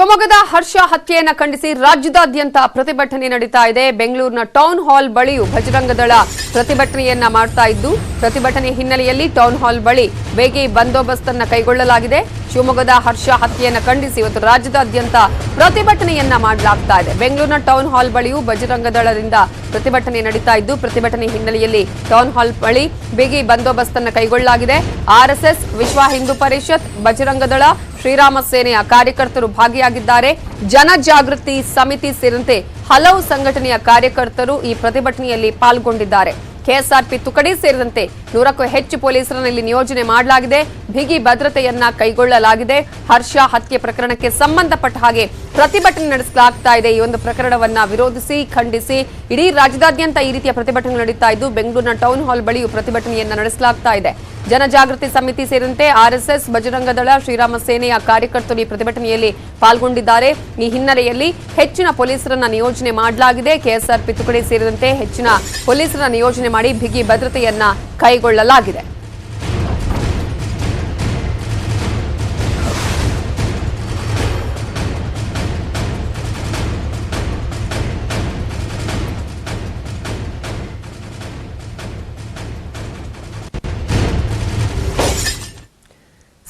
ಶಿವಮೊಗ್ಗದ ಹರ್ಷ ಹತ್ಯೆಯನ್ನು ಖಂಡಿಸಿ ರಾಜ್ಯದಾದ್ಯಂತ ಪ್ರತಿಭಟನೆ ನಡೀತಾ ಇದೆ. ಬೆಂಗಳೂರಿನ ಟೌನ್ ಹಾಲ್ ಬಳಿಯು ಭಜರಂಗದಳ ಪ್ರತಿಭಟನೆಯನ್ನ ಮಾಡ್ತಾ ಇದ್ದು, ಪ್ರತಿಭಟನೆ ಹಿನ್ನೆಲೆಯಲ್ಲಿ ಟೌನ್ ಹಾಲ್ ಬಳಿ ಬೇಗಿ ಬಂದೋಬಸ್ತ್ ಅನ್ನ ಕೈಗೊಳ್ಳಲಾಗಿದೆ. ಶಿವಮೊಗ್ಗದ ಹರ್ಷ ಹತ್ಯೆಯನ್ನು ಖಂಡಿಸಿ ಇವತ್ತು ರಾಜ್ಯದಾದ್ಯಂತ ಪ್ರತಿಭಟನೆಯನ್ನ ಮಾಡಲಾಗ್ತಾ ಇದೆ. ಬೆಂಗಳೂರಿನ ಟೌನ್ ಹಾಲ್ ಬಳಿಯೂ ಬಜರಂಗ ದಳದಿಂದ ಪ್ರತಿಭಟನೆ ನಡೀತಾ ಇದ್ದು, ಪ್ರತಿಭಟನೆ ಹಿನ್ನೆಲೆಯಲ್ಲಿ ಟೌನ್ ಹಾಲ್ ಬಳಿ ಬಿಗಿ ಬಂದೋಬಸ್ತ್ ಅನ್ನು ಕೈಗೊಳ್ಳಲಾಗಿದೆ ಆರ್ಎಸ್ಎಸ್ ವಿಶ್ವ ಹಿಂದೂ ಪರಿಷತ್ ಬಜರಂಗ ದಳ ಶ್ರೀರಾಮ ಸೇನೆಯ ಕಾರ್ಯಕರ್ತರು ಭಾಗಿಯಾಗಿದ್ದಾರೆ. ಜನಜಾಗೃತಿ ಸಮಿತಿ ಸೇರಿದಂತೆ ಹಲವು ಸಂಘಟನೆಯ ಕಾರ್ಯಕರ್ತರು ಈ ಪ್ರತಿಭಟನೆಯಲ್ಲಿ ಪಾಲ್ಗೊಂಡಿದ್ದಾರೆ. ಕೆಎಸ್ಆರ್ಪಿ ತುಕಡಿ ಸೇರಿದಂತೆ ನೂರಕ್ಕೂ ಹೆಚ್ಚು ಪೊಲೀಸರನ್ನು ಇಲ್ಲಿ ನಿಯೋಜನೆ ಮಾಡಲಾಗಿದೆ. ಬಿಗಿ ಭದ್ರತೆಯನ್ನ ಕೈಗೊಳ್ಳಲಾಗಿದೆ. ಹರ್ಷ ಹತ್ಯೆ ಪ್ರಕರಣಕ್ಕೆ ಸಂಬಂಧಪಟ್ಟ ಹಾಗೆ ಪ್ರತಿಭಟನೆ ನಡೆಸಲಾಗ್ತಾ ಇದೆ. ಈ ಒಂದು ಪ್ರಕರಣವನ್ನ ವಿರೋಧಿಸಿ, ಖಂಡಿಸಿ ಇಡೀ ರಾಜ್ಯದಾದ್ಯಂತ ಈ ರೀತಿಯ ಪ್ರತಿಭಟನೆ ನಡೀತಾ ಇದ್ದು, ಬೆಂಗಳೂರಿನ ಟೌನ್ ಹಾಲ್ ಬಳಿಯೂ ಪ್ರತಿಭಟನೆಯನ್ನ ನಡೆಸಲಾಗ್ತಾ ಇದೆ. ಜನಜಾಗೃತಿ ಸಮಿತಿ ಸೇರಿದಂತೆ ಆರ್ಎಸ್ಎಸ್ ಬಜರಂಗದಳ ಶ್ರೀರಾಮ ಸೇನೆಯ ಕಾರ್ಯಕರ್ತರು ಈ ಪ್ರತಿಭಟನೆಯಲ್ಲಿ ಪಾಲ್ಗೊಂಡಿದ್ದಾರೆ. ಈ ಹಿನ್ನೆಲೆಯಲ್ಲಿ ಹೆಚ್ಚಿನ ಪೊಲೀಸರನ್ನ ನಿಯೋಜನೆ ಮಾಡಲಾಗಿದೆ. ಕೆಎಸ್ಆರ್ಪಿ ತುಕಡಿ ಸೇರಿದಂತೆ ಹೆಚ್ಚಿನ ಪೊಲೀಸರನ್ನ ನಿಯೋಜನೆ ಮಾಡಿ ಬಿಗಿ ಭದ್ರತೆಯನ್ನ ಕೈಗೊಳ್ಳಲಾಗಿದೆ.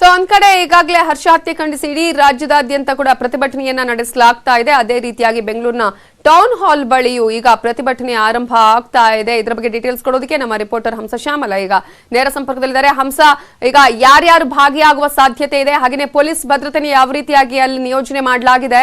ಸೊ ಒಂದ್ ಕಡೆ ಈಗಾಗಲೇ ಹರ್ಷ ಹತ್ಯೆ ಖಂಡಿಸಿ ಇಡೀ ರಾಜ್ಯದಾದ್ಯಂತ ಕೂಡ ಪ್ರತಿಭಟನೆಯನ್ನ ನಡೆಸಲಾಗ್ತಾ ಇದೆ. ಅದೇ ರೀತಿಯಾಗಿ ಬೆಂಗಳೂರಿನ ಟೌನ್ ಹಾಲ್ ಬಳಿಯೂ ಈಗ ಪ್ರತಿಭಟನೆ ಆರಂಭ ಆಗ್ತಾ ಇದೆ. ಇದರ ಬಗ್ಗೆ ಡೀಟೇಲ್ಸ್ ಕೊಡೋದಕ್ಕೆ ನಮ್ಮ ರಿಪೋರ್ಟರ್ ಹಂಸ ಶ್ಯಾಮಲ ಈಗ ನೇರ ಸಂಪರ್ಕದಲ್ಲಿದ್ದಾರೆ. ಹಂಸ, ಈಗ ಯಾರ್ಯಾರು ಭಾಗಿಯಾಗುವ ಸಾಧ್ಯತೆ ಇದೆ? ಹಾಗೆಯೇ ಪೊಲೀಸ್ ಭದ್ರತೆ ಯಾವ ರೀತಿಯಾಗಿ ಅಲ್ಲಿ ನಿಯೋಜನೆ ಮಾಡಲಾಗಿದೆ?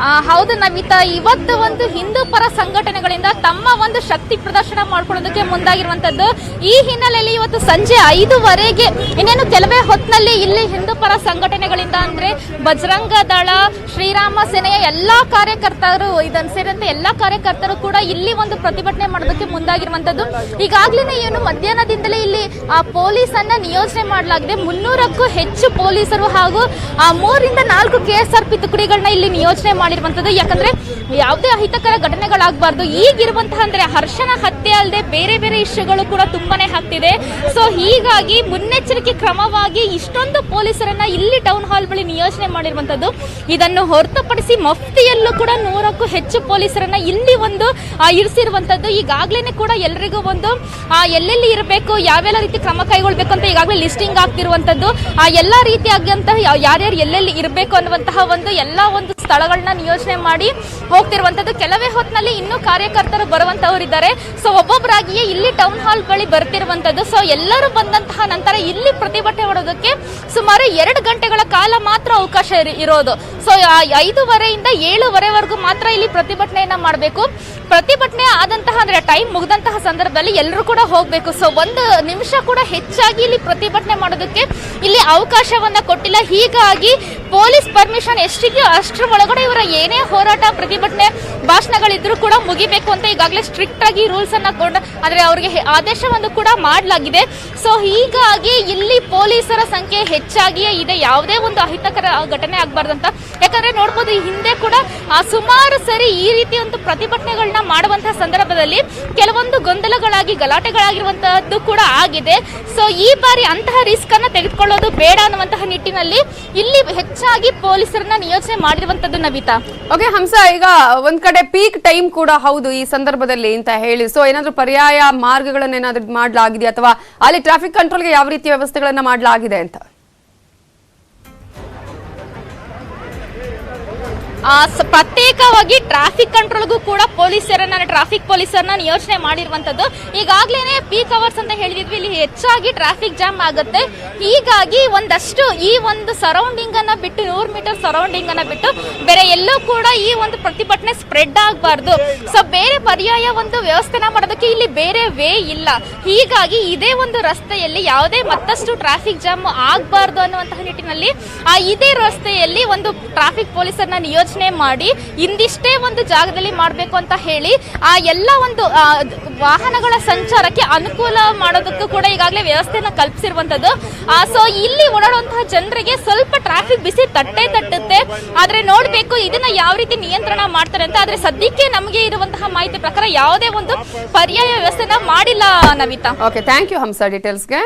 ಹೌದು ನಮಿತಾ, ಇವತ್ತು ಒಂದು ಹಿಂದೂ ಪರ ಸಂಘಟನೆಗಳಿಂದ ತಮ್ಮ ಒಂದು ಶಕ್ತಿ ಪ್ರದರ್ಶನ ಮಾಡ್ಕೊಳ್ಳೋದಕ್ಕೆ ಮುಂದಾಗಿರುವಂತದ್ದು ಈ ಹಿನ್ನೆಲೆಯಲ್ಲಿ ಇವತ್ತು ಸಂಜೆ ಐದುವರೆಗೆ, ಇನ್ನೇನು ಕೆಲವೇ ಹೊತ್ತಿನಲ್ಲಿ ಇಲ್ಲಿ ಹಿಂದೂ ಪರ ಸಂಘಟನೆಗಳಿಂದ ಅಂದ್ರೆ ಬಜರಂಗ ದಳ, ಶ್ರೀರಾಮ ಸೇನೆಯ ಎಲ್ಲಾ ಕಾರ್ಯಕರ್ತರು, ಇದನ್ನು ಸೇರಿದಂತೆ ಎಲ್ಲಾ ಕಾರ್ಯಕರ್ತರು ಕೂಡ ಇಲ್ಲಿ ಒಂದು ಪ್ರತಿಭಟನೆ ಮಾಡೋದಕ್ಕೆ ಮುಂದಾಗಿರುವಂತದ್ದು ಈಗಾಗಲೇ ಏನು, ಮಧ್ಯಾಹ್ನದಿಂದಲೇ ಇಲ್ಲಿ, ಆ, ಪೊಲೀಸನ್ನ ನಿಯೋಜನೆ ಮಾಡಲಾಗಿದೆ. ಮುನ್ನೂರಕ್ಕೂ ಹೆಚ್ಚು ಪೊಲೀಸರು ಹಾಗೂ, ಆ ಮೂರಿಂದ ನಾಲ್ಕು ಕೆಎಸ್ಆರ್ಪಿ ತುಕಡಿಗಳನ್ನ ಇಲ್ಲಿ ನಿಯೋಜನೆ ಮಾಡಿರುವಂತದ್ದು ಯಾಕಂದ್ರೆ ಯಾವುದೇ ಅಹಿತಕರ ಘಟನೆಗಳಾಗಬಾರ್ದು. ಈಗಿರುವಂತಹ ಅಂದ್ರೆ ಹರ್ಷನ ಹತ್ಯೆ ಅಲ್ಲದೆ ಬೇರೆ ಬೇರೆ ಇಶ್ಯೂಗಳು ಕೂಡ ತುಂಬಾನೇ ಆಗ್ತಿದೆ. ಸೊ ಹೀಗಾಗಿ ಮುನ್ನೆಚ್ಚರಿಕೆ ಕ್ರಮವಾಗಿ ಇಷ್ಟೊಂದು ಪೊಲೀಸರನ್ನ ಇಲ್ಲಿ ಟೌನ್ ಹಾಲ್ ಬಳಿ ನಿಯೋಜನೆ ಮಾಡಿರುವಂತದ್ದು. ಇದನ್ನು ಹೊರತುಪಡಿಸಿ ಮಫ್ತಿಯಲ್ಲೂ ಕೂಡ ನೂರಕ್ಕೂ ಹೆಚ್ಚು ಪೊಲೀಸರನ್ನ ಇಲ್ಲಿ ಒಂದು ಇರಿಸಿರುವಂತದ್ದು. ಈಗಾಗ್ಲೇನೆ ಕೂಡ ಎಲ್ಲರಿಗೂ ಒಂದು ಎಲ್ಲೆಲ್ಲಿ ಇರಬೇಕು, ಯಾವೆಲ್ಲ ರೀತಿ ಕ್ರಮ ಕೈಗೊಳ್ಬೇಕು ಅಂತ ಈಗಾಗಲೇ ಲಿಸ್ಟಿಂಗ್ ಆಗ್ತಿರುವಂತದ್ದು. ಆ, ಎಲ್ಲಾ ರೀತಿಯಾಗಿಂತಹ ಯಾರು ಯಾರ್ಯಾರು ಎಲ್ಲೆಲ್ಲಿ ಇರಬೇಕು ಅನ್ನುವಂತಹ ಒಂದು ಎಲ್ಲಾ ಒಂದು ಸ್ಥಳಗಳನ್ನ ನಿಯೋಜನೆ ಮಾಡಿ ಹೋಗ್ತಿರುವಂತದ್ದು. ಕೆಲವೇ ಹೊತ್ತಿನಲ್ಲಿ ಇನ್ನೂ ಕಾರ್ಯಕರ್ತರು ಬರುವಂತವರಿದ್ದಾರೆ. ಸೊ ಒಬ್ಬೊಬ್ಬರಾಗಿಯೇ ಇಲ್ಲಿ ಟೌನ್ ಹಾಲ್ ಬಳಿ ಬರ್ತಿರುವಂತದ್ದು. ಸೊ ಎಲ್ಲರೂ ಬಂದಂತಹ ನಂತರ ಇಲ್ಲಿ ಪ್ರತಿಭಟನೆ ಮಾಡೋದಕ್ಕೆ ಸುಮಾರು ಎರಡು ಗಂಟೆಗಳ ಕಾಲ ಮಾತ್ರ ಅವಕಾಶ ಇರಿ- ಇರೋದು. ಸೊ ಐದೂವರೆಯಿಂದ ಏಳುವರೆವರೆಗೂ ಮಾತ್ರ ಇಲ್ಲಿ ಪ್ರತಿಭಟನೆಯನ್ನ ಮಾಡಬೇಕು. ಪ್ರತಿಭಟನೆ ಆದಂತಹ ಅಂದ್ರೆ ಟೈಮ್ ಮುಗಿದಂತಹ ಸಂದರ್ಭದಲ್ಲಿ ಎಲ್ಲರೂ ಕೂಡ ಹೋಗ್ಬೇಕು. ಸೊ ಒಂದು ನಿಮಿಷ ಕೂಡ ಹೆಚ್ಚಾಗಿ ಇಲ್ಲಿ ಪ್ರತಿಭಟನೆ ಮಾಡೋದಕ್ಕೆ ಇಲ್ಲಿ ಅವಕಾಶವನ್ನ ಕೊಟ್ಟಿಲ್ಲ. ಹೀಗಾಗಿ ಪೊಲೀಸ್ ಪರ್ಮಿಷನ್ ಎಷ್ಟಿದೆಯೋ ಅಷ್ಟರ ಒಳಗಡೆ ಇವರ ಏನೇ ಹೋರಾಟ, ಪ್ರತಿಭಟನೆ, ಭಾಷಣಗಳಿದ್ರು ಕೂಡ ಮುಗಿಬೇಕು ಅಂತ ಈಗಾಗಲೇ ಸ್ಟ್ರಿಕ್ಟ್ ಆಗಿ ರೂಲ್ಸ್ ಅನ್ನ ಕೊಂಡ ಅಂದ್ರೆ ಅವರಿಗೆ ಆದೇಶವನ್ನು ಕೂಡ ಮಾಡಲಾಗಿದೆ. ಸೊ ಹೀಗಾಗಿ ಇಲ್ಲಿ ಪೊಲೀಸರ ಸಂಖ್ಯೆ ಹೆಚ್ಚಾಗಿಯೇ ಇದೆ. ಯಾವುದೇ ಒಂದು ಅಹಿತಕರ ಘಟನೆ ಆಗಬಾರ್ದು ಅಂತ. ಯಾಕಂದ್ರೆ ನೋಡ್ಬೋದು, ಈ ಹಿಂದೆ ಕೂಡ ಸುಮಾರು ಸರಿ ಈ ರೀತಿ ಒಂದು ಪ್ರತಿಭಟನೆಗಳನ್ನ ಮಾಡುವಂತಹ ಸಂದರ್ಭದಲ್ಲಿ ಕೆಲವೊಂದು ಗೊಂದಲಗಳಾಗಿ, ಗಲಾಟೆಗಳಾಗಿರುವಂತಹದ್ದು ಕೂಡ ಆಗಿದೆ. ಸೊ ಈ ಬಾರಿ ಅಂತಹ ರಿಸ್ಕ್ ಅನ್ನ ತೆಗೆದುಕೊಳ್ಳೋದು ಬೇಡ ಅನ್ನುವಂತಹ ನಿಟ್ಟಿನಲ್ಲಿ ಇಲ್ಲಿ ಹೆಚ್ಚಾಗಿ ಪೊಲೀಸರನ್ನ ನಿಯೋಜನೆ ಮಾಡಿರುವಂತದ್ದು ನವಿತಾ. ಓಕೆ ಹಂಸ, ಈಗ ಒಂದ್ ಕಡೆ ಪೀಕ್ ಟೈಮ್ ಕೂಡ ಹೌದು ಈ ಸಂದರ್ಭದಲ್ಲಿ ಅಂತ ಹೇಳಿ. ಸೊ ಏನಾದ್ರು ಪರ್ಯಾಯ ಮಾರ್ಗಗಳನ್ನ ಏನಾದ್ರೂ ಮಾಡಲಾಗಿದೆ ಅಥವಾ ಅಲ್ಲಿ ಟ್ರಾಫಿಕ್ ಕಂಟ್ರೋಲ್ಗೆ ಯಾವ ರೀತಿಯ ವ್ಯವಸ್ಥೆಗಳನ್ನ ಮಾಡಲಾಗಿದೆ ಅಂತ? ಪ್ರತ್ಯೇಕವಾಗಿ ಟ್ರಾಫಿಕ್ ಕಂಟ್ರೋಲ್ಗೂ ಕೂಡ ಪೊಲೀಸರನ್ನ ಟ್ರಾಫಿಕ್ ಪೊಲೀಸರನ್ನ ನಿಯೋಜನೆ ಮಾಡಿರುವಂತದ್ದು ಈಗಾಗಲೇ ಪೀಕ್ ಅವರ್ಸ್ ಅಂತ ಹೇಳಿದ್ವಿ ಇಲ್ಲಿ ಹೆಚ್ಚಾಗಿ ಟ್ರಾಫಿಕ್ ಜಾಮ್ ಆಗುತ್ತೆ. ಹೀಗಾಗಿ ಒಂದಷ್ಟು ಈ ಒಂದು ಸರೌಂಡಿಂಗ್ ಅನ್ನ ಬಿಟ್ಟು, ನೂರು ಮೀಟರ್ ಸರೌಂಡಿಂಗ್ ಅನ್ನ ಬಿಟ್ಟು ಬೇರೆ ಎಲ್ಲೂ ಕೂಡ ಈ ಒಂದು ಪ್ರತಿಭಟನೆ ಸ್ಪ್ರೆಡ್ ಆಗಬಾರ್ದು. ಸೊ ಬೇರೆ ಪರ್ಯಾಯ ಒಂದು ವ್ಯವಸ್ಥೆನ ಮಾಡೋದಕ್ಕೆ ಇಲ್ಲಿ ಬೇರೆ ವೇ ಇಲ್ಲ. ಹೀಗಾಗಿ ಇದೇ ಒಂದು ರಸ್ತೆಯಲ್ಲಿ ಯಾವುದೇ ಮತ್ತಷ್ಟು ಟ್ರಾಫಿಕ್ ಜಾಮ್ ಆಗಬಾರ್ದು ಅನ್ನುವಂತಹ ನಿಟ್ಟಿನಲ್ಲಿ, ಆ ಇದೇ ರಸ್ತೆಯಲ್ಲಿ ಒಂದು ಟ್ರಾಫಿಕ್ ಪೊಲೀಸರನ್ನ ನಿಯೋಜನೆ ಮಾಡಿ ಇಂದಿಷ್ಟೇ ಒಂದು ಜಾಗದಲ್ಲಿ ಮಾಡಬೇಕು ಅಂತ ಹೇಳಿ ಆ ಎಲ್ಲ ಒಂದು ವಾಹನಗಳ ಸಂಚಾರಕ್ಕೆ ಅನುಕೂಲ ಮಾಡೋದಕ್ಕೂ ಕೂಡ ಈಗಾಗಲೇ ವ್ಯವಸ್ಥೆನ ಕಲ್ಪಿಸಿರುವಂತದ್ದು ಸೊ ಇಲ್ಲಿ ಓಡಾಡುವಂತಹ ಜನರಿಗೆ ಸ್ವಲ್ಪ ಟ್ರಾಫಿಕ್ ಬಿಸಿ ತಟ್ಟೆ ತಟ್ಟುತ್ತೆ. ಆದ್ರೆ ನೋಡ್ಬೇಕು ಇದನ್ನ ಯಾವ ರೀತಿ ನಿಯಂತ್ರಣ ಮಾಡ್ತಾರೆ ಅಂತ. ಆದ್ರೆ ಸದ್ಯಕ್ಕೆ ನಮಗೆ ಇರುವಂತಹ ಮಾಹಿತಿ ಪ್ರಕಾರ ಯಾವುದೇ ಒಂದು ಪರ್ಯಾಯ ವ್ಯವಸ್ಥೆನ ಮಾಡಿಲ್ಲ Navita okay thank you Hamsa ಡೀಟೇಲ್ಸ್ಗೆ